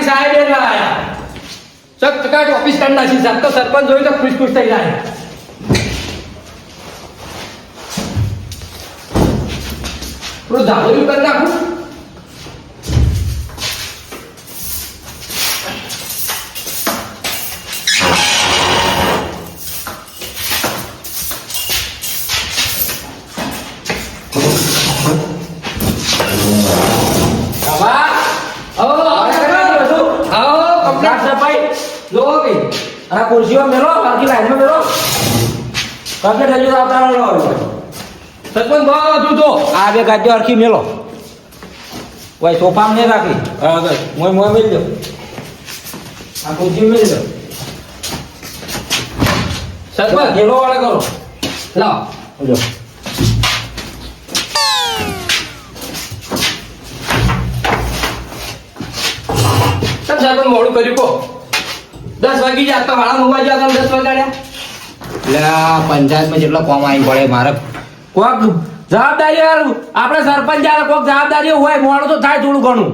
કે સાહેબ એ આવ્યા ચક ચકાટ ઓફિસ કરી નાખી સાહેબ તો સરપંચ જોઈ તો ખુશ ખુશ થઈ જાય. થોડું ધાબળિયું કરી નાખું બાબા આવો આવો બધું આવો કમ્પ્લીટ સફાઈ જો કે આ ખુરશીઓ મેલો બાકી લાઈનમાં મેલો કમ્પ્લીટ હજુ આવતા રહો સરપંચ ભાવ તું તો. આ બે ગાડીઓ અરખી મેલો. ઓય સોફામાં નહીં રાખી. હા બસ મોય મોય મેલ દો. આ ખુરશી મેલ દો. સરપંચ. ગેલો વાળા કરો. લાવ જો. સરપંચ મોડું કર્યું કો દસ વાગી તો વાળા મોબાઈલ ગયા દસ વાગ્યા એટલે આ પંચાયતમાં જેટલો કોમ આવી પડે મારે કોક જવાબદારી આપણે સરપંચ જ્યારે કોક જવાબદારી હોય મોડું તો થાય થોડું ઘણું.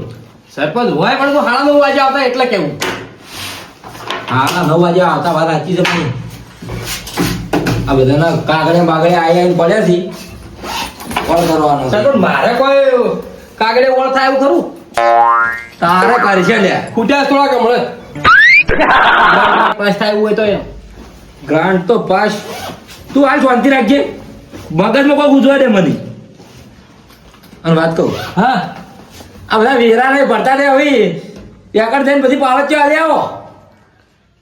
સરપંચ હોય પણ તો હાડા નવ વાગે આવતા એટલે કેવું? હા નવ વાગે આવતા વાત સાચી છે આ બધાના કાગળે બાગળે આઈ પડ્યા છે. કોલ કરવાનો સરપંચ મારે કોઈ કાગળે ઓળ થાય એવું ખરું? તારે કરશે લે. ખૂટ્યા થોડા કમળે પાસ થાય એવું હોય તો એમ. ગ્રાન્ટ તો પાસ. તું હાલ શાંતિ રાખજે. મગજમાં કોઈ ગુજવા દે મને. અને વાત કહું? હા. આ બધા વેરા નહીં ભરતા દે હવે. ત્યાં થઈને બધી પાવત હાલે આવો.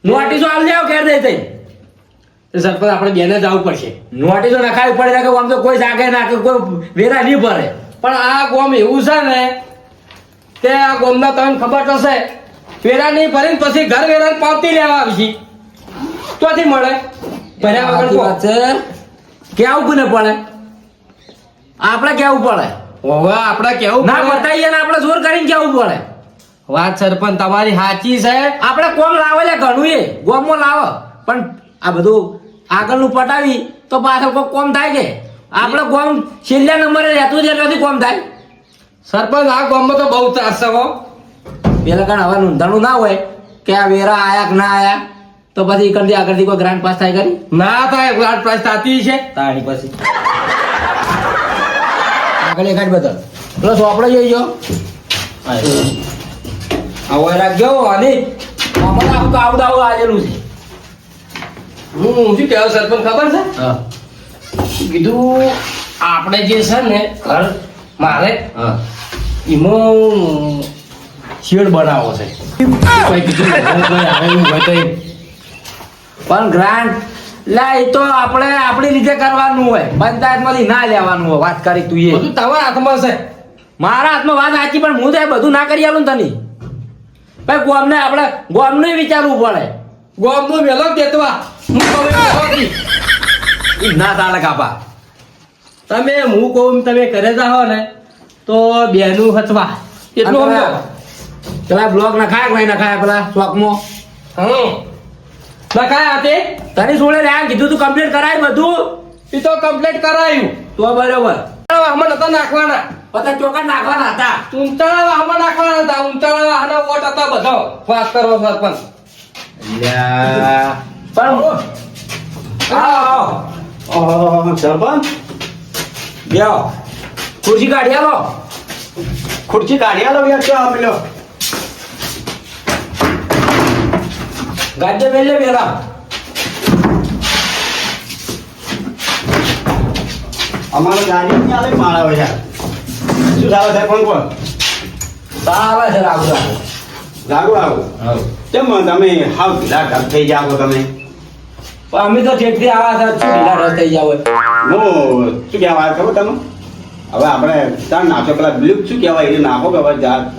નોટિસો હાલ જાવ ઘેર દે થઈ સરપંચ આપણે બેને જવું પડશે. નોટિસો નખાવી પડે કે આમ તો કોઈ જાગે ના કે કોઈ વેરા નહીં ભરે. પણ આ ગોમ એવું છે ને તે આ ગોમના તમને ખબર થશે વેરા નહીં ભરીને પછી ઘર વેરા પાવતી લેવા આવશે. તોથી મળે. ભર્યા વગર વાત છે. કેવું કોને પડે? આપણે કેવું પડે? હવે આપણે કેવું ના? બતાવીએ ને આપણે જોર કરીને કેવું પડે? વાત સરપંચ તમારી સાચી છે. આપણે કોમ લાવે લે ઘણું એ. ગોમો લાવે. પણ આ બધું આગળનું પટાવી તો પાછળ કોઈ કોમ થાય કે? આપણે ગોમ છેલ્લા નંબરે રહેતું જ એટલાથી કોમ થાય. સરપંચ આ ગોમમાં તો બહુ ત્રાસ છે હો. પેલા કારણ હવે નોંધાણું ના હોય કે આ વેરા આયા કે ના આયા. તો પછી કરતી આગળથી કોઈ ગ્રાન્ડ પાસ થાય કરી ના થાય ગ્રાન્ડ પાસ થતી છે. તારી પછી. આગળ એકાદ બદલ. પેલો સોપડો જોઈ જો. આવો રાખજો અને આમાં આવું તો આવડું આવું આવેલું છે. હું શું કહેવું સરપંચ ખબર છે? હા. કીધું આપણે જે છે ને ઘર મારે હા. એમાં શેડ બનાવો છે. કોઈ કીધું આવે એવું હોય. પણ ગ્રાન્ટ લા એ તો આપણે આપણી રીતે કરવાનું હોય. પંચાયતમાંથી ના લેવાનું હોય વાત કરી તું એ. બધું તમારા હાથમાં છે. મારા હાથમાં વાત સાચી પણ હું તો બધું ના કરી આલું તને. ભાઈ ગોમને આપણે ગોમનું વિચારવું પડે. ગોમનું વેલો હું. ઈ ના ચાલે કાપા. તમે હું કહું તમે કરે જાઓ ને તો બેનું હચવા. એટલું પેલા બ્લોક નખાય કે નહીં નખાય? પેલા ચોકમાં? હમ લખાય હાથે તને સોળે રહ્યા કીધું તું કમ્પ્લીટ કરાય બધું? એ તો કમ્પ્લીટ કરાયું. તો બરોબર. વાહમાં નતા નાખવાના. બધા ચોકડ નાખવાના હતા. ઊંચાળા વાહમાં નાખવાના હતા. ઊંચાળા વાહના વોટ હતા બધા. વાત કરો સરપંચ. પણ. સરપંચ? બેહો. ખુરશી કાઢી આલો. ખુરશી કાઢી આલો યાર ચા પેલો ગાજે મેલે પેલા અમારો ગાડી આલે માળા હોય શું થાવે છે? પણ કોણ? સારા છે રાખો રાખો લાગુ આવું કેમ તમે હાવ ઢીલા ઢબ થઈ જાવ તમે? પણ અમે તો જેટલી આવા હતા ઢીલા રસ થઈ જાવ હું શું કહેવા વાત કરો તમે હવે આપણે તાર નાખો. પેલા બ્લુક શું કહેવાય? એ નાખો કે હવે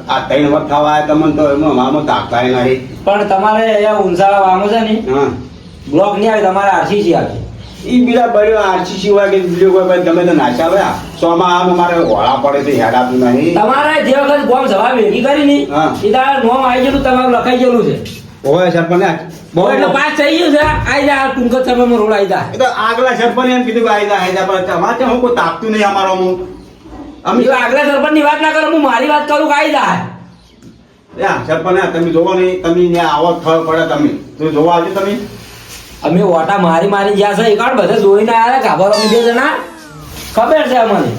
આ ત્રણ વખત થવા તમને તો એમાં મામો તાકતા નહીં. પણ તમારે ઊંઝાળા વામો છે ને હા. બ્લોક નહીં આવે તમારે આરસીસી આવે એ બીજા બળ્યો આરસીસી હોય કે બીજો કોઈ ભાઈ તમે તો નાચા આવ્યા સોમાં આમ અમારે હોળા પડે તો હેડ આપતું નહીં. તમારે જે વખત બોમ્બ જવા ભેગી કરી ને. એ તારે નોમ આવી ગયેલું તમારું લખાઈ ગયેલું છે. હોય સરપંચ એટલે પાસ થઈ ગયું છે. આઈ જા ટૂંક સમયમાં રોડ આવી જા. તો આગલા સરપંચ એમ કીધું કે આયદા આયદા પણ તમારે હું કોઈ તાકતું નહીં અમારો હું અમે જો આગલા સરપંચની વાત ના કરો હું મારી વાત કરું કાઈ જાય. સરપંચ આ તમે જોવો નહીં તમે ત્યાં આવો થળ પડે તમે. તો જોવા આવજો તમે. અમે ઓટા મારી મારી જ્યાં છે એ કાઢ બધા જોઈને આવ્યા ખબર અમે બે જણા. ખબર છે અમને.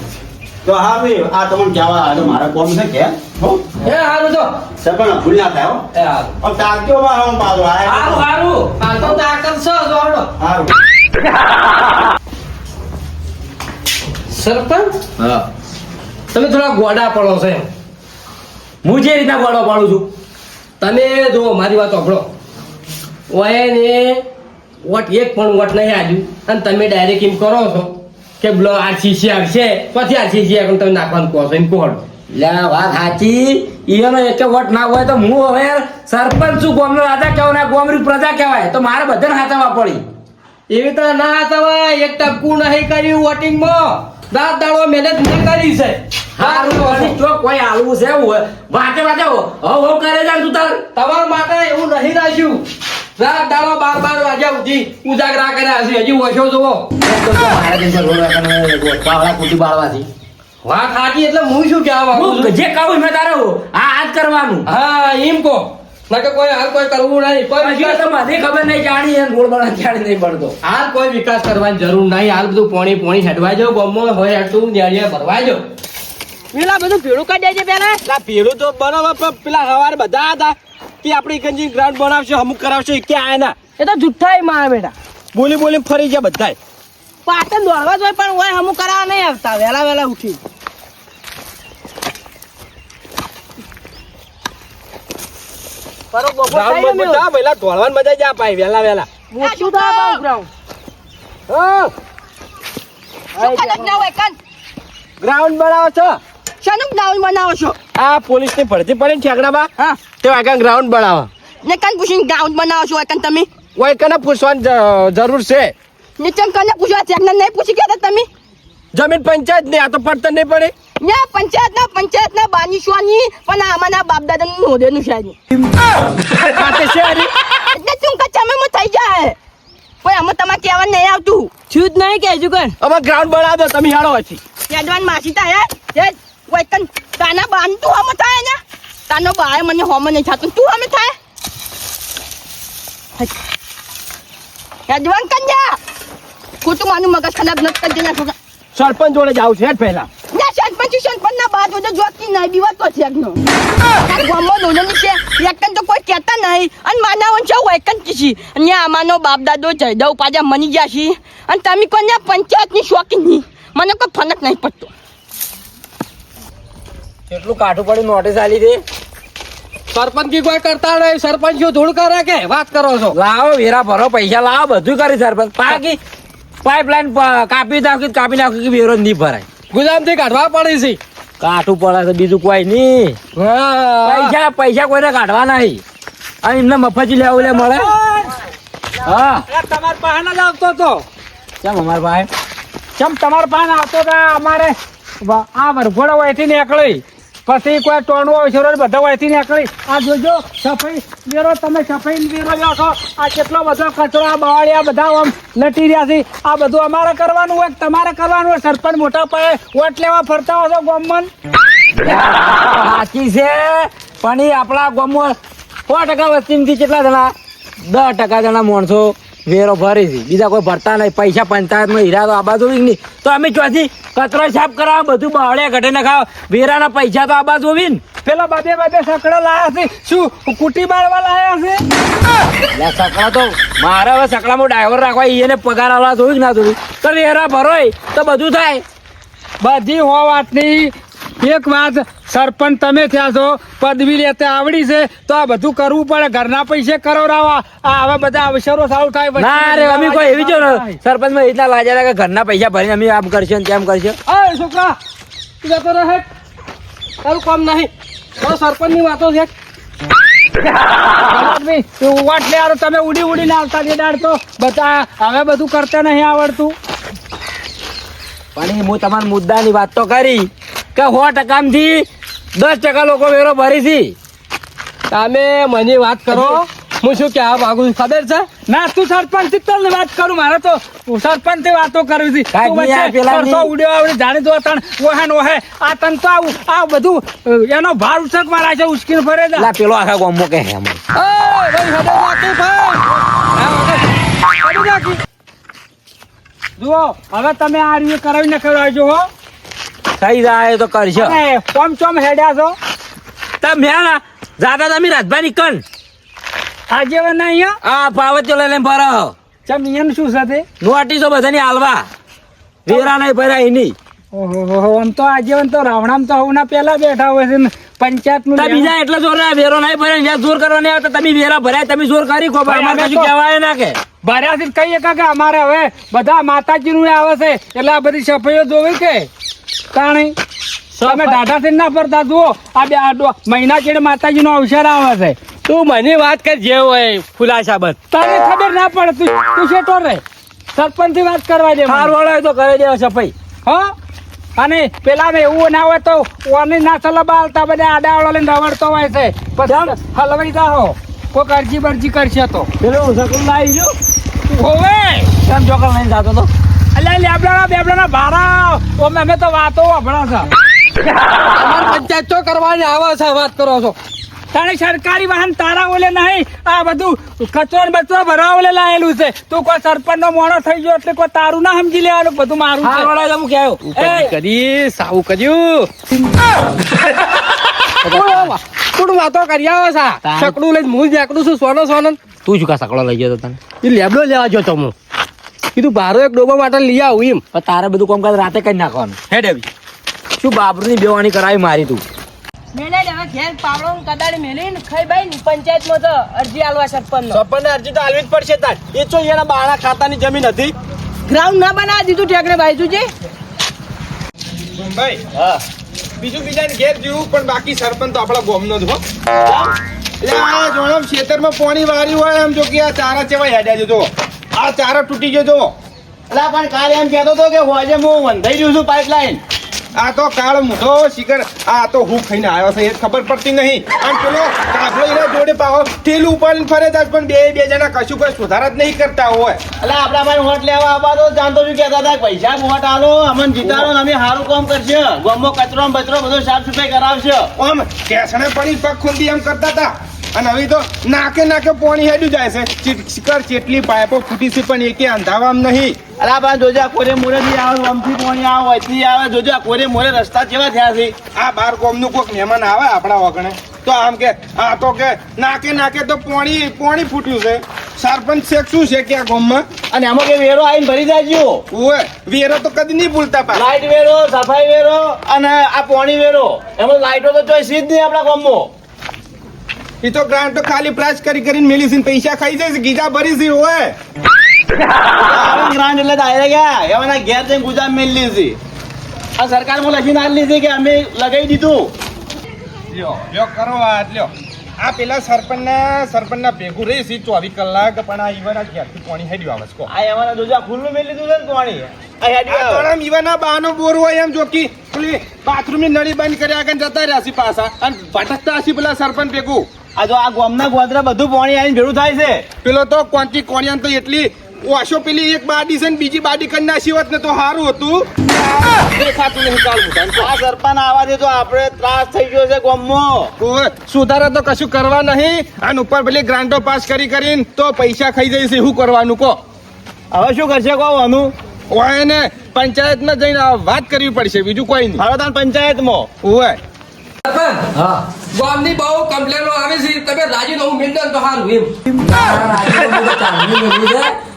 તો હા ભાઈ આ તમને કહેવા આજે મારા કોમ છે કે? હો? એ હારું જો. સરપંચ ભૂલ ના થાય હો. એ હારું. પણ તારજો માં હું પાછો સારું હારું સારું હાલ તો તાકાત છે જો હાલો. સરપંચ? હા. તમે થોડા ગોડા પડો છે એમ. હું જે રીતના ગોડો પાડું છું તમે જો મારી વાત સાંભળો. ઓએને વોટ એક પણ વોટ નહીં આવ્યું અને તમે ડાયરેક્ટ એમ કરો છો કે બ્લો આરસીસી આવશે પછી આરસીસી આગળ તમે નાખવાનું કહો છો એમ કોણ લે વાત સાચી. ઈયોનો એક વોટ ના હોય તો હું હવે સરપંચ છું ગોમનો રાજા કહેવાય ને ગોમરી પ્રજા કહેવાય. તો મારે બધાને હાથમાં પડી. એવી તો ના તમે એક ટપકું નહીં કર્યું વોટિંગમાં રાત દાડો મહેનત નહીં કરી છે. હારું જો કોઈ આલવું છે એવું વાતે વાતે હો હો કરે જાણ તું તાર. તમારા માટે એવું નહીં રાખ્યું. રાત દાડો બાર બાર વાગ્યા સુધી ઉજાગરા કર્યા છે. હજી ઓછો જુઓ. એક તો જો મારા જેમ રોડ વાળા પાવડા કુટી બાળવાથી. વાત સાચી એટલે હું શું કહેવા માંગુ જે કહું મેં તારે આ આજ કરવાનું. હા એમ કહો. નકર કોઈ હાલ કોઈ કરવું નહીં કોઈ વિકાસ મને ખબર નહીં જાણી એમ રોડ બના જાણી નહીં પડતો હાલ કોઈ વિકાસ કરવાની જરૂર નહીં હાલ બધું પોણી પોણી જાવ ગમો હોય હેડતું નેળિયા ભરવા જાવ પેલા બધું ભેળું કાઢી દેજે પેલા. પેલા ભેળું તો બનાવવા પણ પેલા સવારે બધા હતા કે આપણે ગંજી ગ્રાઉન્ડ બનાવશે અમુક કરાવશે કે આયા ના. એ તો જુઠ્ઠા મારા બેટા. બોલી બોલી ફરી જાય બધા પાટણ દોડવા જોઈએ પણ હોય અમુક કરાવવા નહીં આવતા વહેલા વહેલા ઉઠી ગ્રાઉન્ડ પહેલા મજા જ પાઈ વેલા વેલા. મોટું થાય પાછું ground. ગ્રાઉન્ડ. બનાવો છો? શાનું ground બનાવો છો? આ પોલીસની ભરતી પડે ને ઠેકડામાં હા. તે આગળ ગ્રાઉન્ડ બનાવો. ને કન પૂછીને ground બનાવો છો કન તમે? કોઈ કને પૂછવાની જરૂર છે. ને કને પૂછવા ચેકને નહીં પૂછી ગયા તા તમે? જમીન પંચાયત ને આ તો પડતર નહીં પડે. ને પંચાયતના પંચાયતના બાનીશવાની પણ આમાંના બાપદાદાનું નોંધેલું છે આજે. ખાતે છે હરી? એટલે શું કે ચમેમાં થઈ જાય? પણ અમે તમારે કહેવા નહીં આવતું. છું જ નહીં કહેજો કર અમે ગ્રાઉન્ડ બનાવી દો તમે હાડો પછી યાદવાન માસી થાય હે કોઈ કન તાના બાન તું હમ થાય ને? તાનો બાય મને હોમ નહીં થાતું. તું હમ થાય? યાદવાન કન્યા ખોટું માનું મગજ ખરાબ નથી કરજે ના છોકરા સરપંચ જોડે જાવ છે પહેલા. ના સરપંચ સરપંચ ના બાદ વડે જોતી નહીં બીવાત તો તાર ગામમાં છે એકન તો કોઈ કહેતા નહીં. અને માનાવન છે એકન કીધી અને આમાંનો બાપ દાદો જયદવ પાજા મની ગયા છે. અને તમે કોને પંચાયતની શોખીન નહીં. મને કોઈ ફરક નહીં પડતો. કેટલું કાઠું પડ્યું નોટિસ આલી દે. સરપંચ કી કોઈ કરતા નહીં. સરપંચ શું ધૂળ કરે કે? વાત કરો છો. લાવો વેરા ભરો પૈસા લાવો બધું કરી સરપંચ. પાકી પાઇપલાઇન કાપી નાખી કાપી નાખી કે વેરો નહીં ભરાય. ગુદામથી કાઢવા પડે છે. કાઠું પડે છે બીજું કોઈ નહીં. હા. પૈસા પૈસા કોઈને કાઢવા નહીં. અને એમને મફત લેવું લે મળે. હા. તમારા પાસે જ આવતો તો. કેમ અમાર ભાઈ કેમ તમારા પાસે આવતો હતા અમારે આ વરઘોડો વહીથી નીકળી. પછી કોઈ ટોણવો છે બધા વહીથી નીકળી. આ જોજો, સફાઈ, વેરો, તમે સફાઈ વેરો લ્યો આ કેટલો બધો કચરો, આ બવાડિયા બધા આમ લટી રહ્યા છે. આ બધું અમારે કરવાનું હોય તમારે કરવાનું હોય? સરપંચ મોટા પાયે વોટ લેવા ફરતા હો છો ગોમન સાચી છે. પણ એ આપણા ગામમાં સો ટકા વસ્તીમાંથી કેટલા જણા? દસ ટકા જણા માણસો વેરો ભરે છે. બીજા કોઈ ભરતા નહીં. પૈસા પંચાયતમાં હીરા તો આ બાજુ નહીં. તો અમે ચોથી કચરો સાફ કરાવ બધું બાળે ઘટે નખાવ ખાવ વેરાના પૈસા તો આ બાજુ ને પેલા બધે બધે સકડા લાયા છે. શું કુટી બાળવા લાયા છે? સકડા તો મારે હવે સકડામાં ડ્રાઈવર રાખવા એને પગાર આવવા જોયું ના જોયું. તો વેરા ભરોય તો બધું થાય. બધી હો વાતની એક વાત સરપંચ તમે થયા છો પદવી લેતે આવડી છે તો આ બધું કરવું પડે. ઘરના પૈસે કરોરાવા આ હવે બધા અવસરો સારું થાય ના રે અમે કોઈ એવી જો સરપંચમાં એટલા લાગ્યા કે ઘરના પૈસા ભરીને અમે આમ કરશે તેમ કરશે. અરે છોકરા તું જતો રહે. તારું કામ નહીં. તારો સરપંચની વાતો છે. તમે ઉડી ઉડીને આવતા જે દાડ તો. બધા હવે બધું કરતા નહીં આવડતું. પણ હું તમારા મુદ્દાની વાત તો કરી. કે સો ટકામાંથી દસ ટકા લોકો વેરો ભરી છે તમે મને વાત કરો. હું શું કહેવા માંગુ છું? ખબર છે? ના તું સરપંચથી તને વાત કરું મારે તો સરપંચથી વાતો કરવી હતી. ઉડ્યો આવડે જાણી દો તણ ઓહે ઓહે આ તન તો આવું આ બધું એનો ભાર ઉછક મારા છે ઉશ્કીન ફરે લા પેલો આખા ગોમ કે હે અમારે ઓ ભાઈ હદે વાકી ભાઈ. જુઓ હવે તમે આ રીતે કરાવી ને કરાવજો હો. થઈ જાય તો કરશો કોમ ચોમ હેડ્યા છો? તમે ના જાતા તમે રાજભાઈ કન આજે હવે ના અહીંયા આ પાવત લઈ લઈને ભરો ચમ અહીંયા શું સાથે નોટિસો બધાની હાલવા. વેરા નહીં ભરા એની. ઓહો આમ તો આજીવન તો રાવણામ તો હવના પેલા બેઠા હોય છે પંચાયતનું બીજા એટલે જોર ના વેરો નહીં ભરે જ્યાં જોર કરવા નહીં આવતા તમે વેરા ભરાય તમે જોર કરી ખો અમારે કશું કહેવાય ના કે. ભર્યાથી કહીએ કે અમારે હવે બધા માતાજી નું આવે છે એટલે આ બધી સફાઈઓ જોવી કે? તાણી તમે ઢાઢાથી ના ફરતા જુઓ આ બે મહિના ચેડે માતાજી નો અવસર આવે છે. તું મને વાત કર જે હોય ખુલાસા બસ તને ખબર ના પડે તું તું શેટો રે? સરપંચથી વાત કરવા દે. હાર વાળા તો કરે દેવા સફાઈ હો? અને પેલા ને એવું ના હોય તો ઓની ના સલબાલતા બધા આડાવાળો લઈને રવડતો હોય છે. પછી હલવાઈ જાઓ કોઈક અરજી બરજી કરશે તો. પેલો સકલ લાવી જો હોવે! કેમ ચોકલ લઈને જાતો તો? અલ્યા લેબડાના બેબડાના ભાડા ઓમે અમે તો વાતો વાપરા છે. અમારી પંચાયત તો કરવાની આવે છે વાત કરો છો. તારે સરકારી વાહન તારા ઓલે નહીં આ બધું કચરો ને બચરો ભરવા ઓલે લાયેલું છે. તું કોઈ સરપંચ નો મોણો થઈ ગયો એટલે કોઈ તારું ના સમજી લેવાનું બધું મારું છે. વાળા હું કહેવું કદી સાવું કર્યું. વાતો કરી આવો સા સકડું લઈને હું જાકડું છું સોનો સોનો. તું શું કા સકડો લઈ ગયો તો તને? એ લેબડો લેવા જતો હું. કીધું ભારો એક ડોબા માટે લઈ આવું એમ. પણ તારે બધું કામકાજ રાતે કરી નાખવાનું. હે ડેવી? શું બાબરની બેવાની કરાવી મારી તું? મેલે હવે ઘેર પાવડો ને કદાળી મેલીને ખાઈ બાઈ પંચાયતમાં તો અરજી આલવા સરપંચ સરપંચ અરજી તો આલવી જ પડશે તાર. એ તો એના બાણા ખાતાની જમીન હતી. ગ્રાઉન્ડ ના બનાવી દીધું ઠેકરે બાઈજુજી ભાઈ બીજું બીજાને ઘેર જેવું પણ બાકી સરપંચ તો આપણા ગોમનો જ હો. એટલે આ જોણમ ખેતરમાં પાણી વાર્યું હોય એમ જો કે આ ચારા ચેવા હેડ્યા છે જો. આ ચારો તૂટી ગયો જો એટલે પણ કાલે એમ કહેતો હતો કે હોજે હું વંધાઈ જઉં છું પાઇપલાઇન આ તો કાળ મૂઠો શિખર. આ તો હું ખાઈને આવ્યો છે એ ખબર પડતી નહીં. આમ પેલો કાફલો એના જોડે પાવો ઠેલું ઉપર ફરે જાય પણ બે બે જણા કશું કોઈ સુધારા જ નહીં કરતા હોય. એટલે આપડા ભાઈ હોટ લેવા આવવા તો જાણતો છું કહેતા હતા પૈસા હોટ આલો અમને જીતાડો અમે સારું કામ કરશે. ગમો કચરો બચરો બધો સાફ સફાઈ કરાવશે. આમ ટેસણે પડી પગ ખુંદી એમ કરતા હતા. અને હવે તો નાકે નાકે પાણી હેડ્યું જાય છે. ચી- ચેટલી પાઇપો ફૂટી છે પણ એકે અંધાવામાં નહીં. અરે બા જોજો આ કોરે મોરે બી આવે આમથી પાણી આવે વચથી આવે જોજો આ કોરે મોરે રસ્તા કેવા થયા છે. આ બાર કોમનું કોઈક મહેમાન આવે આપણા વગણે. તો આમ કે આ તો કે નાકે નાકે તો પોણી પોણી ફૂટ્યું છે. સરપંચ શેખ શું છે કે આ ગામમાં? અને એમાં કે વેરો આવીને ભરી જાજો. ઓય વેરો તો કદી નહીં ભૂલતા પા લાઈટ વેરો સફાઈ વેરો અને આ પાણી વેરો. એમાં લાઈટો તો ચોઈસ જ નહીં આપણા ગામમાં. એ તો ગ્રાન્ટ તો ખાલી પ્રાઇસ કરી કરીને મેલી છે પૈસા ખાઈ છે ગીજા ભરી છે હોય ગ્રાન્ટ એટલે ડાયરેક્ટ એવાના ઘેર જઈને ગુજરાત મેલી છે આ સરકારમાં લખીને આલી લીધી કે અમે લગાવી દીધું. લ્યો લ્યો કરો વાત લ્યો. આ પેલા સરપંચના સરપંચના ભેગું રહી છે ચોવીસ કલાક પણ આ ઈવન ઘેરથી પાણી હેડ્યું આવે છે આ એવાના જોજા ખુલ્લું મેલી દીધું છે પાણી આ ઈવાના બાનો બોર હોય એમ જોકી બાથરૂમની નળી બંધ કર્યા આગળ જતા રહ્યા છે પાછા. અને ભટકતા હશે પેલા સરપંચ ભેગું. આ જો આ ગામના ગોદરા બધું પાણી આવીને ભેળું થાય છે. પેલો તો કોંચી કોણિયાન તો એટલી વાશો પેલી એક બાડી છે ને બીજી બાડી કરી નાસી હોત ને તો સારું હતું. દેખાતું નહીં આ સરપંચ આવા દે તો આપણે ત્રાસ થઈ ગયો છે ગામમાં. ઓય, સુધારા તો કશું કરવા નહીં. અને ઉપર પેલી ગ્રાન્ટો પાસ કરી કરીને તો પૈસા ખાઈ જઈશ શું કરવાનું કહો. હવે શું કરશે કહો આનું ઓય ને પંચાયતમાં જઈને વાત કરવી પડશે બીજું કોઈ નહીં. હળવદાન પંચાયતમાં. ઓય હા. ગામની બહુ કમ્પ્લેનો આવે છે. તમે રાજીનામું મેળ દો તો સારું એમ.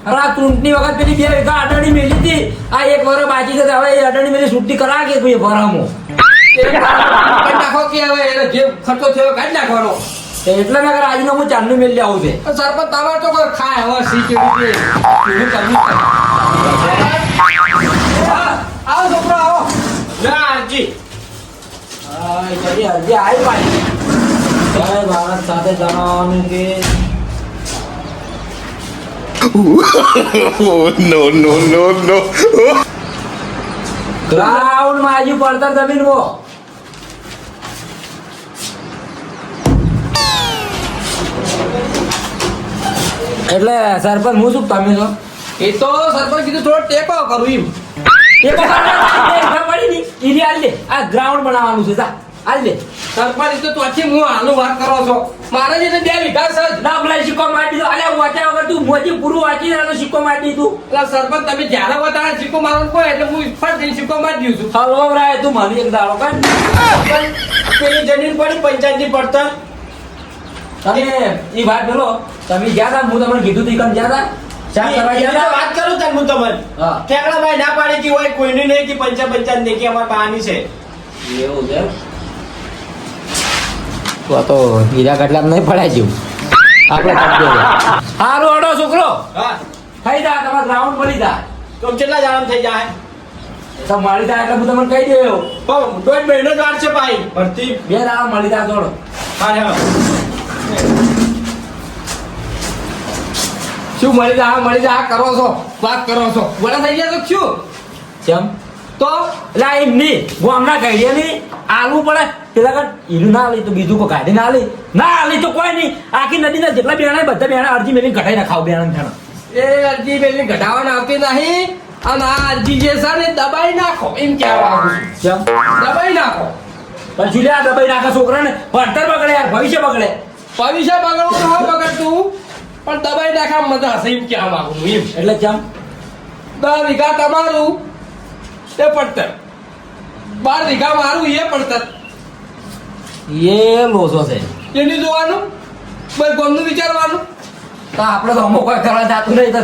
આ ચૂંટણી વખત પેલી બે વીઘા અડાણી મેલી હતી. આ એક વર બાકી છે હવે એ અડાણી મેલી છૂટી કરા કે ભાઈ ભરામો નાખો કે હવે એને જે ખર્ચો થયો કાઢી નાખવાનો. એટલે મેં રાજીનામું ચાંદનું મેલી આવું છે. સરપંચ તમારે તો કોઈ ખાય હવે સી કેવી રીતે આવો છોકરો આવો. ના આજી હા, અરજી આવી પાછી. જય ભારત સાથે જણાવવાનું કે ગ્રાઉન્ડમાં હજુ પડતર જમીન વો. એટલે સરપંચ હું શું તમે છો? એ તો સરપંચ કીધું થોડો ટેકો કરું એમ. પડી ની ઈરી આ ગ્રાઉન્ડ બનાવવાનું છે જા. હાલ લે. સરપંચ તો ત્યાંથી હું હાલો વાત કરો છો. મારે જે બે વીઘા છે જ. ના પેલા સિક્કો મારી દીધો. અલ્યા વાંચ્યા વગર તું મોજી પૂરું વાંચી રહ્યો સિક્કો માટી દીધું. એટલે સરપંચ તમે જ્યારે બતાવે સિક્કો મારો કોઈ એટલે હું ફટ જઈને સિક્કો મારી દઉં છું. હલવો રાય તું મને એક દાડો પેલી જમીન પડી પંચાયતની પડતર. તમે એ વાત બોલો તમે ગયા હતા હું તમને કીધું તી કમ ગયા તા? ચા કરવા એની ગયા તો તા? વાત કરું તને હું તમને. ઠેકડા ભાઈ ના પાડી હોય કોઈની નહીં કે પંચા પંચાયત નહીં કે અમારે છે. એવું છે તો આ તો હીરા કટલા નહીં પડાય જેવું. આપણે સારું અડો છોકરો. થઈ જા તમારે રાઉન્ડ મળી જા તો કેટલા જણા થઈ જાય? તો મળી જાય એટલે હું તમને કહી દઉં પણ દોઢ મહિનો જ વાર છે ભાઈ. ભરતી બે દાડા મળી જાય હા હા. શું મળી જા મળી જા આ કરો છો વાત કરો છો. વડા થઈ ગયા તો શું? કેમ તો એટલે આ ગામના નહીં આલવું પડે. પેલા કર ઈલું ના લઈ તો બીજું કોઈ કાઢી ના લઈ ના લઈ તો કોઈ નહીં. આખી નદીના જેટલા બેણા બધા બેણા અરજી મેલી ઘટાઈ નાખાવ બેણા બેણા. એ અરજી મેલી ઘટાવાના આવતી નહીં. અને આ અરજી જે છે ને દબાઈ નાખો. એમ કહેવા માંગુ છું. દબાઈ નાખો. પછી લે દબાઈ નાખે છોકરાને? ભણતર બગડે યાર ભવિષ્ય બગડે. ભવિષ્ય બગડવું તો હા બગડતું પણ દબાઈ નાખા મજા હશે એમ કહેવા માંગુ છું એમ. એટલે કેમ? દર વીઘા તમારું તે પડતર. બાર વીઘા મારું એ પડતર. એ લોસો છે. એની જોવાનું? બસ ગમનું વિચારવાનું? તો આપણે તો અમુક કોઈ કરવા જાતું નહીં તો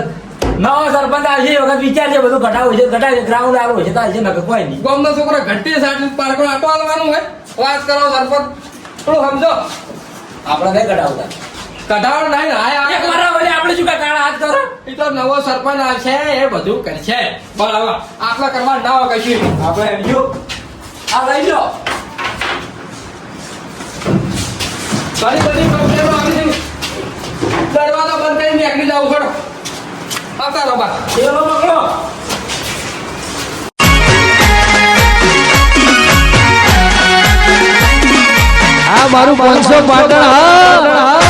નવો સરપંચ આવશે એ વખત વિચાર છે બધું ઘટાવું છે ઘટાવે ગ્રાઉન્ડ આવું છે તો આવશે નકર કોઈ નહીં. ગમનો છોકરો ઘટી સાઠ પાર્કો આટો હાલવાનું હોય? વાત કરો સરપંચ. થોડું સમજો. આપણે નહીં ઘટાડતા કઢાવણ નહીં આ આપણે શું કાંઈ કાળા હાથ કરો એ તો નવો સરપંચ આ છે એ બધું કરશે. બરાબર આપણે કરવા ના હોય કશું. આપણે એમ આ લઈ લો. ઘણી બધી કંપનીઓ આવી દરવાજો બંધ કરીને નીકળી જાવ છોડો આવતા રહો બા ચેલો પકડો આ મારું પાંચસો પાટણ હા.